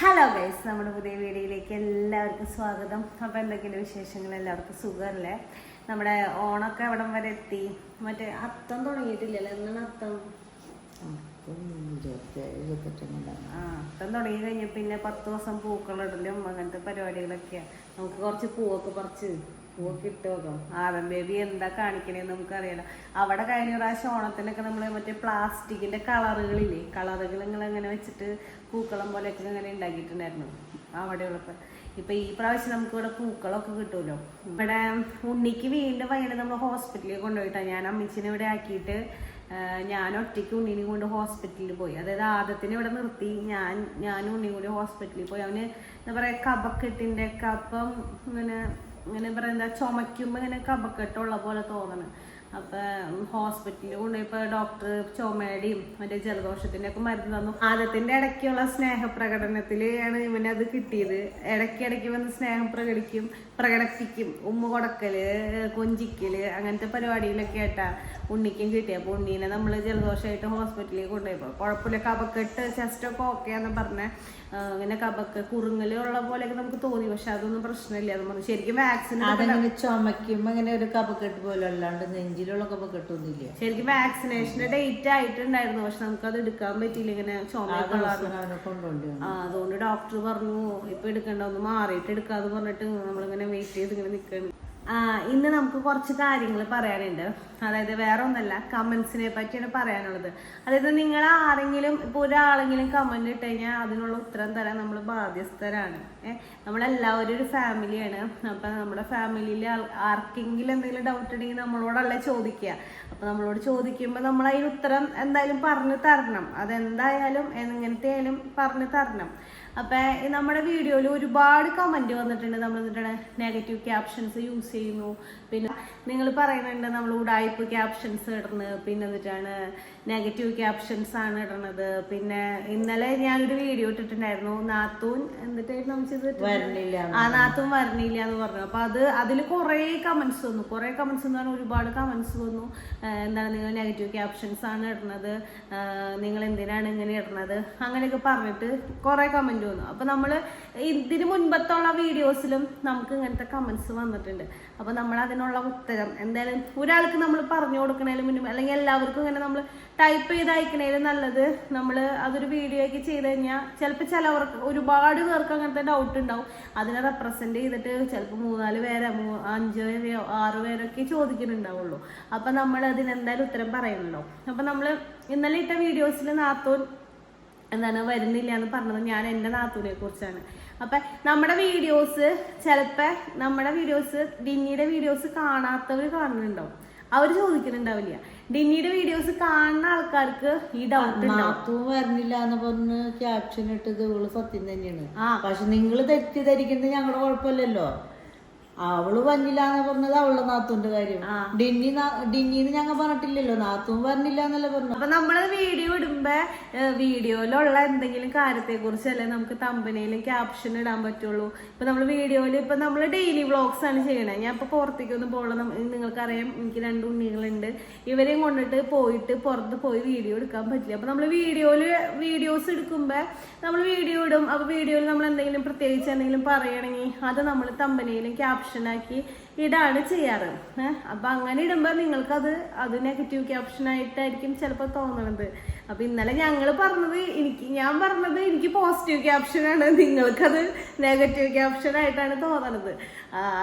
Hello guys നമ്മുടെ പുതിയ വീഡിയോയിലേക്ക് എല്ലാവർക്കും സ്വാഗതം. അപ്പോൾ എന്തൊക്കെയുണ്ട് വിശേഷങ്ങൾ? എല്ലാവർക്കും സുഖമല്ലേ? നമ്മുടെ ഓണമൊക്കെ അവിടം വരെ എത്തി? മറ്റേ അത്തം തുടങ്ങിയിട്ടില്ലല്ലോ. എന്നാണ് അത്തം? ആ അത്തം തുടങ്ങി കഴിഞ്ഞ പിന്നെ പത്ത് ദിവസം പൂക്കളിടലും അങ്ങനത്തെ പരിപാടികളൊക്കെയാണ് നമുക്ക് കുറച്ച് പൂവൊക്കെ പറിച്ച് ആ ആദം ബേബി എന്താ കാണിക്കണേന്ന് നമുക്കറിയണം അവിടെ കഴിഞ്ഞ പ്രാവശ്യം ഓണത്തിനൊക്കെ നമ്മൾ മറ്റേ പ്ലാസ്റ്റിക്കിന്റെ കളറുകളില്ലേ കളറുകൾ അങ്ങനെ വെച്ചിട്ട് പൂക്കളം പോലെയൊക്കെ ഇങ്ങനെ ഉണ്ടാക്കിയിട്ടുണ്ടായിരുന്നു അവിടെയുള്ളപ്പോ. ഇപ്പൊ ഈ പ്രാവശ്യം നമുക്ക് ഇവിടെ പൂക്കളൊക്കെ കിട്ടുമല്ലോ ഇവിടെ ഉണ്ണിക്ക് വീണ്ടും വൈകിട്ട് നമ്മൾ ഹോസ്പിറ്റലിൽ കൊണ്ടുപോയിട്ടാ. ഞാൻ അമ്മച്ചിനെ ഇവിടെ ആക്കിയിട്ട് ഞാൻ ഒറ്റയ്ക്ക് ഉണ്ണിനെ കൊണ്ട് ഹോസ്പിറ്റലിൽ പോയി. അതായത് ആദ്യത്തിന് ഇവിടെ നിർത്തി. ഞാൻ ഞാനും ഉണ്ണി കൂടി ഹോസ്പിറ്റലിൽ പോയി. അവന് എന്താ പറയാ കബക്കെട്ടിന്റെ കപ്പം ഇങ്ങനെ ഇങ്ങനെ പറയാ എന്താ ചുമയ്ക്കുമ്പോ ഇങ്ങനെ കപക്കെട്ടുള്ള പോലെ തോന്നണം. അപ്പൊ ഹോസ്പിറ്റലിൽ കൊണ്ടുപോയപ്പോ ഡോക്ടർ ചുമയുടെയും മറ്റേ ജലദോഷത്തിന്റെ ഒക്കെ മരുന്ന് തന്നു. ആദ്യത്തിന്റെ ഇടയ്ക്കുള്ള സ്നേഹപ്രകടനത്തിലാണ് ഇവനത് കിട്ടിയത്. ഇടയ്ക്ക് ഇടയ്ക്ക് വന്ന് സ്നേഹം പ്രകടിക്കും പ്രകടിപ്പിക്കും. ഉമ്മ കൊടുക്കൽ കൊഞ്ചിക്കൽ അങ്ങനത്തെ പരിപാടിയിലൊക്കെ ആയിട്ടാ. ഉണ്ണിക്കും കിട്ടി അപ്പൊ ഉണ്ണീനെ നമ്മൾ ജലദോഷമായിട്ട് ഹോസ്പിറ്റലിൽ കൊണ്ടുപോയപ്പോ കുഴപ്പമില്ല കപക്കെട്ട് ചെസ്റ്റൊക്കെ ഓക്കെ എന്ന് പറഞ്ഞ ഇങ്ങനെ കപക്ക് കുറുങ്ങലുള്ള പോലെയൊക്കെ നമുക്ക് തോന്നി. പക്ഷെ അതൊന്നും പ്രശ്നമില്ല. എന്ന് പറഞ്ഞു ശരിക്കും വാക്സിൻ അതങ്ങനെ ചുമക്കുമ്പോ അങ്ങനെ ഒരു കപക്കെട്ട് പോലെ അല്ലാണ്ട് നെഞ്ചിലുള്ള കപക്കെട്ടൊന്നുമില്ല ശരിക്കും വാക്സിനേഷന്റെ ഡേറ്റ് ആയിട്ടുണ്ടായിരുന്നു. പക്ഷെ നമുക്ക് അത് എടുക്കാൻ പറ്റിയില്ല. ഇങ്ങനെ ആ അതുകൊണ്ട് ഡോക്ടർ പറഞ്ഞു ഇപ്പൊ എടുക്കണ്ട ഒന്ന് മാറിയിട്ട് എടുക്കാന്ന് പറഞ്ഞിട്ട് നമ്മളിങ്ങനെ വെയിറ്റ് ചെയ്ത് ഇങ്ങനെ നിൽക്കണം ഇന്ന് നമുക്ക് കുറച്ച് കാര്യങ്ങൾ പറയാനുണ്ട്. അതായത് വേറെ ഒന്നല്ല കമന്റ്സിനെ പറ്റിയാണ് പറയാനുള്ളത്. അതായത് നിങ്ങൾ ആരെങ്കിലും ഇപ്പൊ ഒരാളെങ്കിലും കമന്റ് ഇട്ട് കഴിഞ്ഞാൽ അതിനുള്ള ഉത്തരം തരാൻ നമ്മൾ ബാധ്യസ്ഥരാണ്. നമ്മളെല്ലാവരും ഒരു ഫാമിലിയാണ് അപ്പൊ നമ്മുടെ ഫാമിലിയിൽ ആർക്കെങ്കിലും എന്തെങ്കിലും ഡൗട്ട് ഉണ്ടെങ്കിൽ നമ്മളോടല്ല ചോദിക്കുക. അപ്പൊ നമ്മളോട് ചോദിക്കുമ്പോൾ നമ്മൾ അതിന് ഉത്തരം എന്തായാലും പറഞ്ഞു തരണം. അതെന്തായാലും എങ്ങനത്തെ ആയാലും പറഞ്ഞു തരണം. അപ്പൊ നമ്മുടെ വീഡിയോയിൽ ഒരുപാട് കമന്റ് വന്നിട്ടുണ്ട്. നമ്മൾ എന്നിട്ടാണ് നെഗറ്റീവ് ക്യാപ്ഷൻസ് യൂസ് ചെയ്യുന്നു. പിന്നെ നിങ്ങൾ പറയുന്നുണ്ട് നമ്മൾ ഉടായ്പ് ക്യാപ്ഷൻസ് ഇടുന്നു പിന്നെ എന്നിട്ടാണ് നെഗറ്റീവ് ക്യാപ്ഷൻസ് ആണ് ഇടണത്. പിന്നെ ഇന്നലെ ഞാനൊരു വീഡിയോ ഇട്ടിട്ടുണ്ടായിരുന്നു. നാത്തൂൻ എന്നിട്ടായിരുന്നു വരണില്ല ആ നാത്തൂൻ വരണില്ല എന്ന് പറഞ്ഞു. അപ്പൊ അത് അതിൽ കുറെ കമന്റ്സ് വന്നു. കുറെ കമന്റ്സ് എന്ന് പറഞ്ഞാൽ ഒരുപാട് കമന്റ്സ് വന്നു. എന്താണ് നിങ്ങൾ നെഗറ്റീവ് ക്യാപ്ഷൻസ് ആണ് ഇടുന്നത് നിങ്ങൾ എന്തിനാണ് ഇങ്ങനെ ഇടുന്നത് അങ്ങനെയൊക്കെ പറഞ്ഞിട്ട് കുറെ കമന്റ് വന്നു. അപ്പൊ നമ്മൾ ഇതിന് മുൻപത്തുള്ള വീഡിയോസിലും നമുക്ക് ഇങ്ങനത്തെ കമന്റ്സ് വന്നിട്ടുണ്ട്. അപ്പൊ നമ്മൾ അതിനുള്ള ഉത്തരം. എന്തായാലും ഒരാൾക്ക് നമ്മൾ പറഞ്ഞു കൊടുക്കണേലും മുന്നേ അല്ലെങ്കിൽ എല്ലാവർക്കും ഇങ്ങനെ നമ്മൾ ടൈപ്പ് ചെയ്ത് അയക്കണേലും നല്ലത്. നമ്മൾ അതൊരു വീഡിയോ ഒക്കെ ചെയ്ത് കഴിഞ്ഞാൽ ചിലപ്പോൾ ചിലവർക്ക് ഒരുപാട് പേർക്ക് അങ്ങനത്തെ ഡൗട്ട് ഉണ്ടാവും. അതിനെ റെപ്രസെന്റ് ചെയ്തിട്ട് ചിലപ്പോൾ മൂന്നാൽ പേരെ അഞ്ച് പേരെയോ ആറ് പേരൊക്കെ ചോദിക്കുന്നുണ്ടാവുള്ളൂ അപ്പൊ നമ്മൾ അതിന് എന്തായാലും ഉത്തരം പറയണല്ലോ. അപ്പൊ നമ്മൾ ഇന്നലെ ഇട്ട വീഡിയോസിൽ നാത്തൂൻ എന്താണ് വരുന്നില്ല എന്ന് പറഞ്ഞത് ഞാൻ എന്റെ നാത്തൂനെ കുറിച്ചാണ്. അപ്പൊ നമ്മുടെ വീഡിയോസ് ചിലപ്പോൾ നമ്മുടെ വീഡിയോസ് ഡിന്നിയുടെ വീഡിയോസ് കാണാത്തവർ കാണുന്നുണ്ടോ? അവർ ചോദിക്കുന്നുണ്ടാവില്ല. ഡിന്നിയുടെ വീഡിയോസ് കാണുന്ന ആൾക്കാർക്ക് ഈ ഡൗട്ട് നാത്തും വരണില്ല എന്ന് പറഞ്ഞ് ക്യാപ്ഷൻ ഇട്ടത് ഇവൾ സത്യം തന്നെയാണ്. ആ. പക്ഷെ നിങ്ങൾ തെറ്റിദ്ധരിക്കുന്നത് ഞങ്ങളുടെ കുഴപ്പമില്ലല്ലോ. അവൾ വന്നില്ല എന്ന് പറഞ്ഞത് അവളുടെ നാത്തുന്റെ കാര്യം. ഡിന്നി ഡിന്നിന്ന് ഞങ്ങൾ പറഞ്ഞിട്ടില്ലല്ലോ. നാത്തും പറഞ്ഞില്ല എന്നല്ലേ പറഞ്ഞു അപ്പൊ നമ്മൾ വീഡിയോ ഇടുമ്പോ വീഡിയോയിലുള്ള എന്തെങ്കിലും കാര്യത്തെ കുറിച്ചല്ലേ നമുക്ക് തമ്പനയിലും ക്യാപ്ഷൻ ഇടാൻ പറ്റുള്ളൂ. ഇപ്പൊ നമ്മൾ വീഡിയോയിൽ ഇപ്പൊ നമ്മൾ ഡെയിലി വ്ളോഗ്സ് ആണ് ചെയ്യണത് ഞാൻ ഇപ്പൊ പുറത്തേക്കൊന്നും പോകണം നിങ്ങൾക്കറിയാം എനിക്ക് രണ്ട് ഉണ്ണികളുണ്ട്. ഇവരെയും കൊണ്ടിട്ട് പോയിട്ട് പുറത്ത് പോയി വീഡിയോ എടുക്കാൻ പറ്റില്ല. അപ്പൊ നമ്മൾ വീഡിയോയിൽ വീഡിയോസ് എടുക്കുമ്പോ നമ്മൾ വീഡിയോ ഇടും. അപ്പൊ വീഡിയോയിൽ നമ്മൾ എന്തെങ്കിലും പ്രത്യേകിച്ച് എന്തെങ്കിലും പറയണമെങ്കിൽ അത് നമ്മൾ തമ്പനയിലും ക്യാപ്ഷനാക്കി ഇടാണ് ചെയ്യാറ്. അപ്പൊ അങ്ങനെ ഇടുമ്പോ നിങ്ങൾക്ക് അത് നെഗറ്റീവ് ക്യാപ്ഷൻ ആയിട്ടായിരിക്കും ചിലപ്പോൾ തോന്നണത്. അപ്പൊ ഇന്നലെ ഞങ്ങൾ പറഞ്ഞത് എനിക്ക് ഞാൻ പറഞ്ഞത് എനിക്ക് പോസിറ്റീവ് ക്യാപ്ഷനാണ് നിങ്ങൾക്കത് നെഗറ്റീവ് ക്യാപ്ഷൻ ആയിട്ടാണ് തോന്നണത്.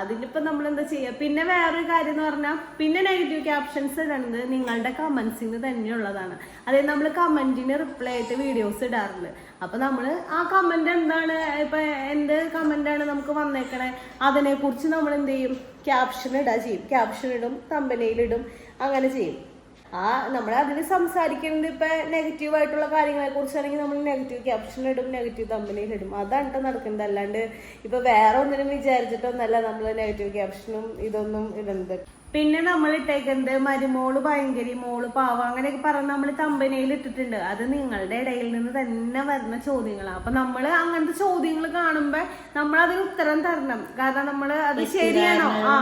അതിനിപ്പോ നമ്മൾ എന്താ ചെയ്യുക പിന്നെ വേറൊരു കാര്യം എന്ന് പറഞ്ഞാൽ പിന്നെ നെഗറ്റീവ് ക്യാപ്ഷൻസ് ഇടുന്നത് നിങ്ങളുടെ കമന്റ്സിന് തന്നെയുള്ളതാണ്. അതായത് നമ്മൾ കമന്റിന് റിപ്ലൈ ആയിട്ട് വീഡിയോസ് ഇടാറുണ്ട്. അപ്പൊ നമ്മൾ ആ കമന്റ് എന്താണ് ഇപ്പൊ എന്ത് കമന്റ് ആണ് നമുക്ക് വന്നേക്കണേ? അതിനെ കുറിച്ച് നമ്മൾ എന്ത് ചെയ്യും? ക്യാപ്ഷൻ ഇടാ ചെയ്യും. ക്യാപ്ഷൻ ഇടും തമ്പനയിലിടും അങ്ങനെ ചെയ്യും. ആ നമ്മൾ അതിന് സംസാരിക്കുന്നത് ഇപ്പൊ നെഗറ്റീവ് ആയിട്ടുള്ള കാര്യങ്ങളെ കുറിച്ചാണെങ്കിൽ നമ്മൾ നെഗറ്റീവ് ക്യാപ്ഷൻ ഇടും നെഗറ്റീവ് തമ്പനയിൽ ഇടും. അതാണ് നടക്കുന്നത്. അല്ലാണ്ട് ഇപ്പൊ വേറെ ഒന്നിനും വിചാരിച്ചിട്ടൊന്നല്ല നമ്മൾ നെഗറ്റീവ് ക്യാപ്ഷനും ഇതൊന്നും ഇടുന്നത് പിന്നെ നമ്മൾ ഇട്ടേക്കുന്നത് മരുമോൾ ഭയങ്കരി മോൾ പാവ. അങ്ങനെയൊക്കെ പറഞ്ഞ് നമ്മൾ തമ്പനയിൽ ഇട്ടിട്ടുണ്ട്. അത് നിങ്ങളുടെ ഇടയിൽ നിന്ന് തന്നെ വരുന്ന ചോദ്യങ്ങളാണ് അപ്പൊ നമ്മൾ അങ്ങനത്തെ ചോദ്യങ്ങൾ കാണുമ്പോ നമ്മൾ അതിന് ഉത്തരം തരണം. കാരണം നമ്മൾ അത് ശരിയാണോ? ആ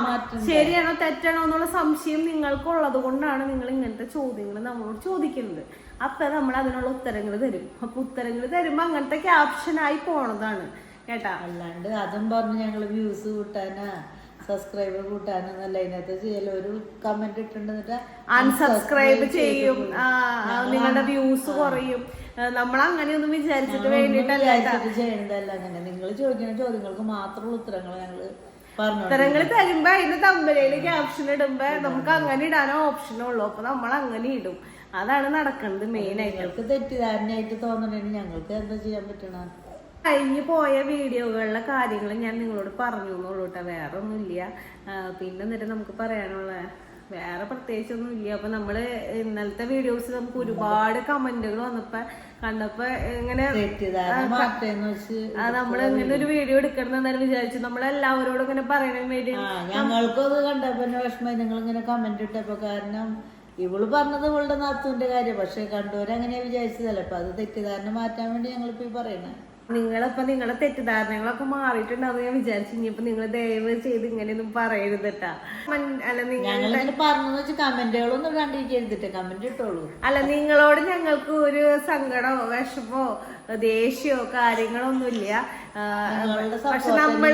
ശരിയാണോ തെറ്റാണോ എന്നുള്ള സംശയം നിങ്ങൾക്കുള്ളത് കൊണ്ടാണ് നിങ്ങൾ ഇങ്ങനത്തെ ചോദ്യങ്ങൾ നമ്മളോട് ചോദിക്കുന്നത്. അപ്പൊ നമ്മൾ അതിനുള്ള ഉത്തരങ്ങൾ തരും. അപ്പൊ ഉത്തരങ്ങൾ തരുമ്പോ അങ്ങനത്തെ ക്യാപ്ഷനായി പോണതാണ്. കേട്ടാ? അല്ലാണ്ട് അതും പറഞ്ഞ് ഞങ്ങൾ വ്യൂസ് കൂട്ടാനാ. സബ്സ്ക്രൈബർ കൂട്ടാനെന്നല്ല അതിനകത്ത് ചെയ്യലോ. ഒരു കമന്റ് ഇട്ടിട്ടുണ്ട് അൺസബ്സ്ക്രൈബ് ചെയ്യും. നിങ്ങളുടെ വ്യൂസ് കുറയും. നമ്മൾ അങ്ങനെയൊന്നും വിചാരിച്ചിട്ട് വേണ്ടിട്ടല്ല ചെയ്യണതല്ല അങ്ങനെ. നിങ്ങൾ ചോദിക്കുന്ന ചോദ്യങ്ങൾക്ക് മാത്രമുള്ള ഉത്തരങ്ങൾ ഞങ്ങൾ ഉത്തരങ്ങൾ തരുമ്പോ അതിന്റെ തമ്പലയിൽ ക്യാപ്ഷൻ ഇടുമ്പോ നമുക്ക് അങ്ങനെ ഇടാനോ ഓപ്ഷൻ ഉള്ളൂ. അപ്പൊ നമ്മൾ അങ്ങനെ ഇടും. അതാണ് നടക്കുന്നത് മെയിൻ ആയിട്ട്. തെറ്റിദ്ധാരണയായിട്ട് തോന്നണേന് ഞങ്ങൾക്ക് എന്താ ചെയ്യാൻ പറ്റണ? കഴിഞ്ഞു പോയ വീഡിയോകളിലെ കാര്യങ്ങൾ ഞാൻ നിങ്ങളോട് പറഞ്ഞു എന്നുള്ളൂ കേട്ടോ വേറെ ഒന്നുമില്ല പിന്നെ എന്നിട്ട് നമുക്ക് പറയാനുള്ള വേറെ പ്രത്യേകിച്ചൊന്നും ഇല്ല അപ്പൊ നമ്മൾ ഇന്നലത്തെ വീഡിയോസ് നമുക്ക് ഒരുപാട് കമന്റുകൾ വന്നപ്പോ കണ്ടപ്പോ ഇങ്ങനെ നമ്മൾ ഇങ്ങനെ ഒരു വീഡിയോ. എടുക്കണം എന്നാലും വിചാരിച്ചു. നമ്മളെല്ലാവരോടും ഇങ്ങനെ പറയണ വേണ്ടി ആ ഞങ്ങൾക്കും അത് കണ്ടപ്പോ വിഷമം നിങ്ങൾ ഇങ്ങനെ കമന്റ് ഇട്ടപ്പോ കാരണം ഇവൾ പറഞ്ഞത് ഇവളുടെ നാത്തുവിന്റെ കാര്യം. പക്ഷെ കണ്ടവരങ്ങനെ വിചാരിച്ചതല്ല? അപ്പൊ അത് തെറ്റിദ്ധാരണ മാറ്റാൻ വേണ്ടി ഞങ്ങളിപ്പോ ഈ പറയണേ നിങ്ങളിപ്പോ നിങ്ങളുടെ തെറ്റിദ്ധാരണകളൊക്കെ മാറിയിട്ടുണ്ടാവും ഞാൻ വിചാരിച്ചു ഇനിയിപ്പോ നിങ്ങൾ ദയവ് ചെയ്ത് ഇങ്ങനെയൊന്നും പറയരുത് കേട്ടാ അല്ല നിങ്ങൾ പറഞ്ഞു വെച്ച് കമന്റുകളൊന്നും കണ്ടിരിക്കരുതിട്ട് കമന്റ് ഇട്ടോളൂ. അല്ല നിങ്ങളോട് ഞങ്ങൾക്ക് ഒരു സങ്കടമോ വിഷമോ ദേഷ്യമോ കാര്യങ്ങളൊന്നുമില്ല. പക്ഷെ നമ്മൾ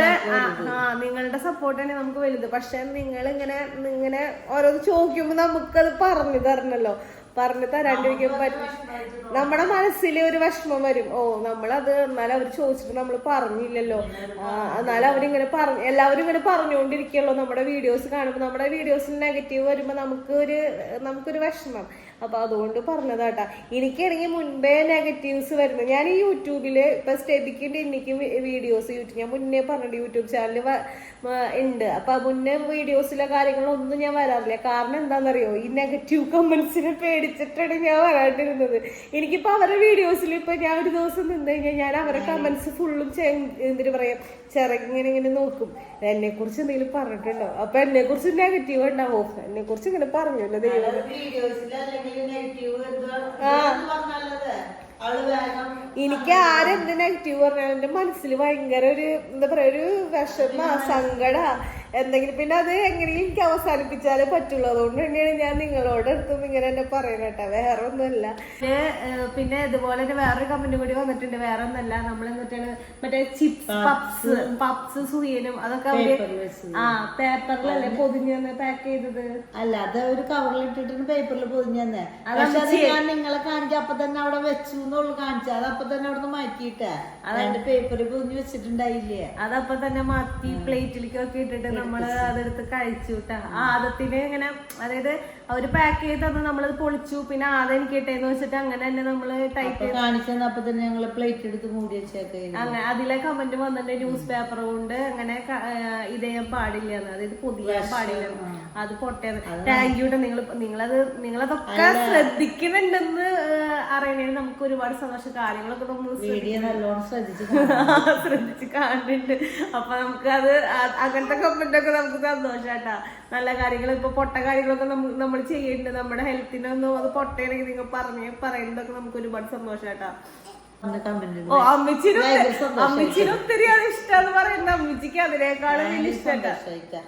ആ നിങ്ങളുടെ സപ്പോർട്ട് തന്നെ നമുക്ക് വലുത്. പക്ഷെ നിങ്ങൾ ഇങ്ങനെ ഇങ്ങനെ ഓരോന്ന് ചോദിക്കുമ്പോ നമുക്കത് പറഞ്ഞു തരണല്ലോ. പറഞ്ഞു തരാണ്ടിരിക്കാൻ പറ്റും. നമ്മുടെ മനസ്സിൽ ഒരു വിഷമം വരും. ഓ നമ്മളത് എന്നാലും അവർ ചോദിച്ചിട്ട് നമ്മൾ പറഞ്ഞില്ലല്ലോ. എന്നാലും അവരിങ്ങനെ പറഞ്ഞു എല്ലാവരും ഇങ്ങനെ പറഞ്ഞുകൊണ്ടിരിക്കുള്ളൂ നമ്മുടെ വീഡിയോസ് കാണുമ്പോൾ നമ്മുടെ വീഡിയോസിൽ നെഗറ്റീവ് വരുമ്പോൾ നമുക്ക് ഒരു നമുക്കൊരു വിഷമം. അപ്പൊ അതുകൊണ്ട് പറഞ്ഞതാട്ടാ. എനിക്കാണെങ്കിൽ മുൻപേ നെഗറ്റീവ്സ് വരുന്നത് ഞാൻ ഈ യൂട്യൂബിൽ ഇപ്പൊ സ്റ്റെബിക്കിന്റെ എനിക്ക് വീഡിയോസ് യൂട്യൂബ് ഞാൻ മുന്നേ പറഞ്ഞിട്ട് യൂട്യൂബ് ചാനൽ ഉണ്ട് അപ്പൊ മുന്നേ വീഡിയോസിലെ കാര്യങ്ങളൊന്നും ഞാൻ വരാറില്ല. കാരണം എന്താണെന്നറിയോ ഈ നെഗറ്റീവ് കമന്റ്സിനെ പേടിച്ചിട്ടാണ് ഞാൻ വരാണ്ടിരുന്നത്. എനിക്കിപ്പോ അവരുടെ വീഡിയോസിൽ ഇപ്പൊ ഞാൻ ഒരു ദിവസം നിന്ന് കഴിഞ്ഞാൽ ഞാൻ അവരുടെ കമന്റ്സ് ഫുള്ളും എന്തിനു പറയാം? ചിറകിങ്ങനെ ഇങ്ങനെ നോക്കും. എന്നെ കുറിച്ച് എന്തെങ്കിലും പറഞ്ഞിട്ടുണ്ടോ? അപ്പൊ എന്നെ കുറിച്ച് നെഗറ്റീവ് ഉണ്ടാവോ എന്നെ കുറിച്ച് ഇങ്ങനെ പറഞ്ഞല്ലോ ദൈവം എനിക്ക് ആരെന്ത് നെഗറ്റീവ് പറഞ്ഞാലും എന്റെ മനസ്സിൽ ഭയങ്കര ഒരു എന്താ പറയാ ഒരു വിഷമ. സങ്കട. എന്തെങ്കിലും പിന്നെ അത് എങ്ങനെയും എനിക്ക് അവസാനിപ്പിച്ചാലേ പറ്റുള്ളൂ. അതുകൊണ്ട് തന്നെയാണ് ഞാൻ നിങ്ങളോട് എടുത്തും ഇങ്ങനെ എന്നെ പറയണേട്ടാ വേറെ ഒന്നുമല്ല. പിന്നെ ഇതുപോലെ തന്നെ വേറൊരു കമന്റ് കൂടി വന്നിട്ടുണ്ട്. വേറെ ഒന്നല്ല. നമ്മൾ എന്നിട്ടാണ് മറ്റേ ചിപ്സ് പപ്സ് പപ്സ് സുയനും അതൊക്കെ അവർ ആ പേപ്പറിലല്ലേ പൊതിഞ്ഞ് പാക്ക് ചെയ്തത്? അല്ല അത് ഒരു കവറിൽ ഇട്ടിട്ട് പേപ്പറിൽ പൊതിഞ്ഞു തന്നെ ഞാൻ നിങ്ങളെ കാണിക്കാൻ അപ്പൊ തന്നെ അവിടെ വെച്ചു എന്നുള്ളു കാണിച്ചു. അത് അപ്പൊ തന്നെ അവിടെ നിന്ന് മാറ്റിയിട്ടാ അതാണ്ട് പേപ്പറിൽ പൊതിഞ്ഞു വെച്ചിട്ടുണ്ടായില്ലേ? അതപ്പൊ തന്നെ മാറ്റി പ്ലേറ്റിലേക്ക് ഒക്കെ ഇട്ടിട്ട് നമ്മൾ അതെടുത്ത് കഴിച്ചു കേട്ടാ ആദത്തിന് ഇങ്ങനെ അതായത് അവർ പാക്ക് ചെയ്ത് തന്നെ നമ്മളത് പൊളിച്ചു. പിന്നെ ആദ്യം എനിക്ക് ഇട്ടേന്ന് വെച്ചിട്ട് അങ്ങനെ തന്നെ നമ്മൾ ടൈപ്പ് ചെയ്ത് കാണിച്ചു തന്നെ അപ്പൊ തന്നെ ഞങ്ങൾ പ്ലേറ്റ് എടുത്ത് മൂടി വെച്ചേക്കെ അങ്ങനെ അതിലെ കമന്റ് വന്നിട്ട് ന്യൂസ് പേപ്പർ കൊണ്ട് അങ്ങനെ ഇതേ പാടില്ല അതായത് പുതിയ പാടില്ല അത് പൊട്ടേന്ന് താങ്ക് യു നിങ്ങൾ നിങ്ങളത് നിങ്ങളതൊക്കെ ശ്രദ്ധിക്കുന്നുണ്ടെന്ന് അറിയണേ നമുക്ക് ഒരുപാട് സന്തോഷം. കാര്യങ്ങളൊക്കെ നമ്മൾ ശ്രദ്ധിച്ചു ശ്രദ്ധിച്ച് കാണുന്നുണ്ട്. അപ്പൊ നമുക്ക് അത് അങ്ങനത്തെ കമന്റ് ഒക്കെ നമുക്ക് സന്തോഷാട്ടാ നല്ല കാര്യങ്ങൾ ഇപ്പൊ പൊട്ട കാര്യങ്ങളൊക്കെ നമ്മൾ ചെയ്യുന്നുണ്ട് നമ്മുടെ ഹെൽത്തിനൊന്നും അത് പൊട്ടയാണെങ്കിൽ നിങ്ങൾ പറഞ്ഞ് പറയുന്നതൊക്കെ നമുക്ക് ഒരുപാട് സന്തോഷാട്ടാ. ഓ അമ്മച്ചിനും അമ്മച്ചിനും ഒത്തിരി അത് ഇഷ്ടം പറയുന്നത്. അമ്മച്ചിക്ക് അതിനേക്കാളും വലിയ ഇഷ്ടം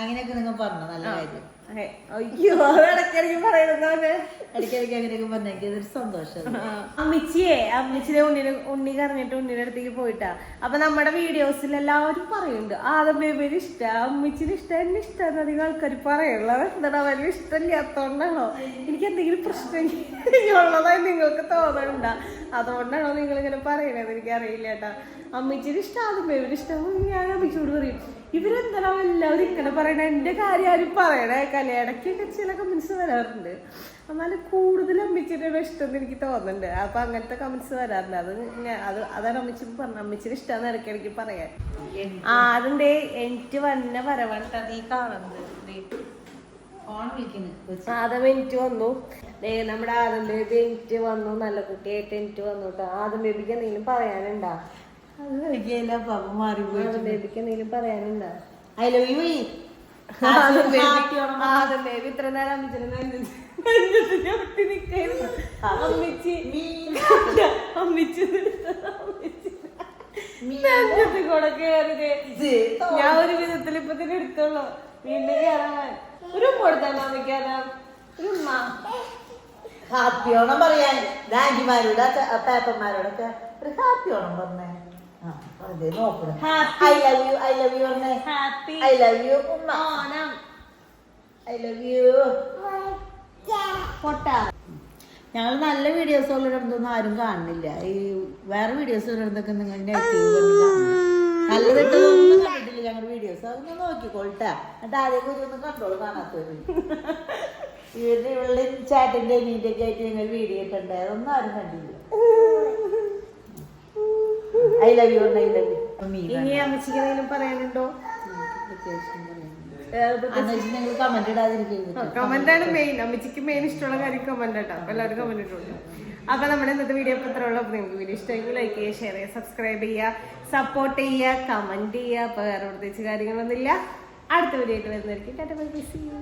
അങ്ങനെയൊക്കെ നിങ്ങൾ പറഞ്ഞു നല്ല കാര്യം. അയ്യോ ഇടയ്ക്കിടയ്ക്ക് അങ്ങനെയൊക്കെ സന്തോഷം. അമ്മച്ചിയെ അമ്മച്ചിനെ ഉണ്ണിനെ ഉണ്ണി കറങ്ങിട്ട് ഉണ്ണിയുടെ അടുത്തേക്ക് പോയിട്ടാ. അപ്പൊ നമ്മുടെ വീഡിയോസിൽ എല്ലാവരും പറയുന്നുണ്ട് ആദ്യം ബേബിന് ഇഷ്ട. അമ്മച്ചിന് ഇഷ്ടം എന്നെ ഇഷ്ടം അധികം ആൾക്കാർ പറയുള്ളത് എന്താണ് വലിയ ഇഷ്ടമില്ലാത്തോണ്ടാണോ? എനിക്ക് എന്തെങ്കിലും പ്രശ്നം ഉള്ളതായി നിങ്ങൾക്ക് തോന്നണ്ട അതുകൊണ്ടാണോ നിങ്ങൾ ഇങ്ങനെ പറയണത്? എനിക്ക് അറിയില്ല കേട്ടാ. അമ്മച്ചിന് ഇഷ്ടം ആദ്യം ബേബിന് ഇഷ്ടം ഞാൻ അമ്മിച്ചോട് പറയും. ഇവരെന്താണോ എല്ലാവരും ഇങ്ങനെ പറയണ? എന്റെ കാര്യം ആരും പറയണേ കല്യാണക്കൊക്കെ ചില കമന്റ്സ് വരാറുണ്ട്. എന്നാലും കൂടുതൽ അമ്മച്ചിയുടെ ഇഷ്ടം എന്ന് എനിക്ക് തോന്നുന്നുണ്ട്. അപ്പൊ അങ്ങനത്തെ കമന്റ്സ് വരാറുണ്ട്. അത് അത് അതാണ് അമ്മച്ചി പറഞ്ഞ അമ്മച്ചിയുടെ ഇടയ്ക്ക് എനിക്ക് പറയാൻ. ആ അതിന്റെ എനിക്ക് വന്ന വരവാണ് ഈ കാണുന്നത്. ആദ്യം എനിക്ക് വന്നു. നമ്മുടെ ആദം ബേബി എനിക്ക് വന്നു. നല്ല കുട്ടിയായിട്ട് എനിക്ക് വന്നു കേട്ടോ. ആദം ബേബിക്ക് എന്തെങ്കിലും പറയാനുണ്ടോ? എന്തെങ്കിലും പറയാനുണ്ടോ? ഐ ലവ് യു ഇത്ര നേരം. അമ്മച്ചി. അമ്മച്ചി. കൂടെ. ഞാൻ ഒരു വിധത്തിൽ ഇപ്പൊ തന്നെ എടുത്തോളൂ. വീണ്ടും കേറാൻ. ഒരു കൊടുത്താൽ അമ്മയ്ക്കാരാ ഒരു. ഹാപ്പി ഓണം പറയാൻ. ഡാൻഡിമാരോട് പേപ്പർമാരോടൊക്കെ ഒരു ഹാപ്പി ഓണം പറഞ്ഞേ. അതെ നോക്കണം. Happy. I love you I love you പറഞ്ഞേ ഹാപ്പി ഐ ലവ് യു ഉമ്മ. ഓണം. ഐ ലവ് യു പൊട്ട. ഞങ്ങൾ നല്ല വീഡിയോസ് ഉള്ളിടത്തൊന്നും ആരും കാണുന്നില്ല. ഈ വേറെ വീഡിയോസ് ഉള്ളിടത്തൊക്കെ നിങ്ങൾ നല്ലതിട്ട് ഒന്നും കണ്ടിട്ടില്ല ഞങ്ങളുടെ വീഡിയോസ് അതൊന്ന് നോക്കിക്കോൾട്ടാ. എന്നിട്ട് ആദ്യം കൂടി ഒന്ന് കണ്ടോളൂ കാണാത്തവര് ഇവരുടെ ഇവളുടെ ചാട്ടിന്റെ അനിയന്റെ ഒക്കെ ആയിട്ട് ഞങ്ങൾ വീഡിയോ ഇട്ടുണ്ട് അതൊന്നും ആരും കണ്ടില്ല. I love you I love you ഇനി അമ്മച്ചിക്ക് എന്തെങ്കിലും പറയാനുണ്ടോ? നിങ്ങൾ കമന്റ് ഇടാതിരിക്കരുത് കമന്റ് ആണ് മെയിൻ അമ്മച്ചിക്ക് മെയിൻ ഇഷ്ടമുള്ള കാര്യം കമന്റ് ആട്ടോ അപ്പൊ എല്ലാവരും കമന്റ് ഇട്ടുണ്ട് അപ്പൊ നമ്മുടെ ഇന്നത്തെ വീഡിയോ ഇപ്പൊ ഇത്രയുള്ള ഉള്ളൂ. നിങ്ങൾക്ക് വീഡിയോ ഇഷ്ടമെങ്കിൽ ലൈക്ക് ചെയ്യുക ഷെയർ ചെയ്യുക സബ്സ്ക്രൈബ് ചെയ്യുക സപ്പോർട്ട് ചെയ്യുക കമന്റ് ചെയ്യുക. അപ്പൊ വേറെ പ്രത്യേകിച്ച് കാര്യങ്ങളൊന്നുമില്ല. അടുത്ത വീഡിയോ ആയിട്ട് വരുന്നതായിരിക്കും. Tata bye bye see you